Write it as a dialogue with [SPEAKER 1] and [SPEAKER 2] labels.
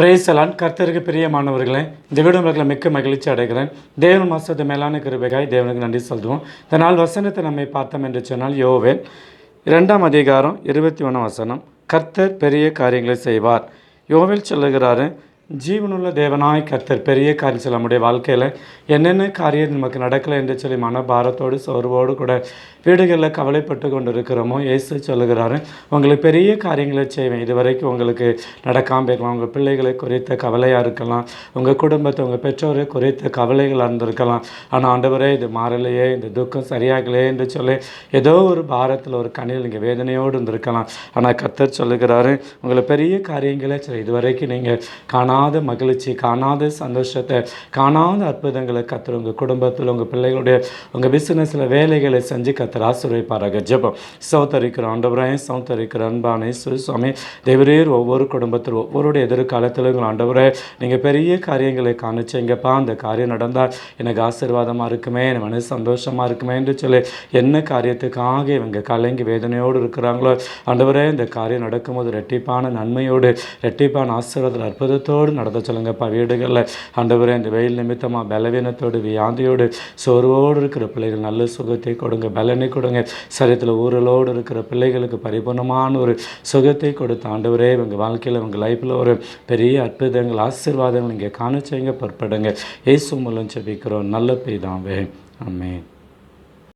[SPEAKER 1] Praise the Lord கர்த்தருக்கு பிரியமானவர்களே இந்த வீடுகளை மிக்க மகிழ்ச்சி அடைகிறேன். தேவன் மாசத்து மேலான கிருபைகாய் தேவனுக்கு நன்றி சொல்லுவோம். இந்த நாள் வசனத்தை நம்மை பார்த்தோம் என்று சொன்னால் யோவேல் இரண்டாம் அதிகாரம் இருபத்தி ஒன்றாம் வசனம். கர்த்தர் பெரிய காரியங்களை செய்வார். யோவேல் சொல்லுகிறாரு ஜீவனுள்ள தேவனாய் கர்த்தர் பெரிய காரியம் சொல்ல நம்முடைய வாழ்க்கையில் என்னென்ன காரியம் நமக்கு நடக்கலை என்று சொல்லி மனபாரத்தோடு சோர்வோடு கூட வீடுகளில் கவலைப்பட்டு கொண்டு இருக்கிறோமோ இயேசு சொல்லுகிறாரு உங்களுக்கு பெரிய காரியங்களை செய்வேன். இது வரைக்கும் உங்களுக்கு நடக்காமல் இருக்கலாம் உங்கள் பிள்ளைகளை குறித்த கவலையாக இருக்கலாம். உங்கள் குடும்பத்தை உங்கள் பெற்றோரை குறித்த கவலைகளாக இருந்திருக்கலாம். ஆனால் ஆண்டவரே இது மாறலையே. இந்த துக்கம் சரியாகலையே என்று சொல்லி ஏதோ ஒரு பாரத்தில் ஒரு கணியில் நீங்கள் வேதனையோடு இருந்திருக்கலாம். ஆனால் கர்த்தர் சொல்லுகிறாரு உங்களை பெரிய காரியங்களே சரி இதுவரைக்கும் நீங்கள் காணாத மகிழ்ச்சி காணாத சந்தோஷத்தை காணாத அற்புதங்களை கத்துற உங்கள் குடும்பத்தில் உங்கள் பிள்ளைகளுடைய உங்கள் பிஸ்னஸில் வேலைகளை செஞ்சு கத்துற ஆசிரியப்பாராக ஜெபம். சௌத்தரிக்கிற ஆண்டவராய் சௌத்தரிக்கிற அன்பானே சுவாமி தேவரீர் ஒவ்வொரு குடும்பத்தில் ஒவ்வொருடைய எதிர்காலத்திலும் உங்கள் ஆண்டவரே நீங்கள் பெரிய காரியங்களை காணிச்சிங்கப்பா. அந்த காரியம் நடந்தால் எனக்கு ஆசீர்வாதமாக இருக்குமே என் மனசு சந்தோஷமாக இருக்குமே என்று சொல்லி என்ன காரியத்துக்காக இவங்க கலங்கி வேதனையோடு இருக்கிறாங்களோ ஆண்டவரே இந்த காரியம் நடக்கும்போது ரெட்டிப்பான நன்மையோடு ரெட்டிப்பான ஆசீர்வாதத்தில் அற்புதத்தோடு நடத்த சொல்லுங்கப்பா வீடுகளில் ஆண்டவரே இந்த வெயில் நிமித்தமாக பலவீனத்தோடு வியாதியோடு சோர்வோடு இருக்கிற பிள்ளைகள் நல்ல சுகத்தை கொடுங்க. பலனை கொடுங்க. சரீரத்தில் ஊரலோடு இருக்கிற பிள்ளைகளுக்கு பரிபூர்ணமான ஒரு சுகத்தை கொடுத்த ஆண்டவரே இவங்க வாழ்க்கையில் இவங்க லைஃப்பில் ஒரு பெரிய அற்புதங்கள் ஆசீர்வாதங்கள் இங்கே காணிச்சவங்க பற்படுங்க இயேசு மூலம் செபிக்கிறோம் நல்ல பெய்தாவே அம்மே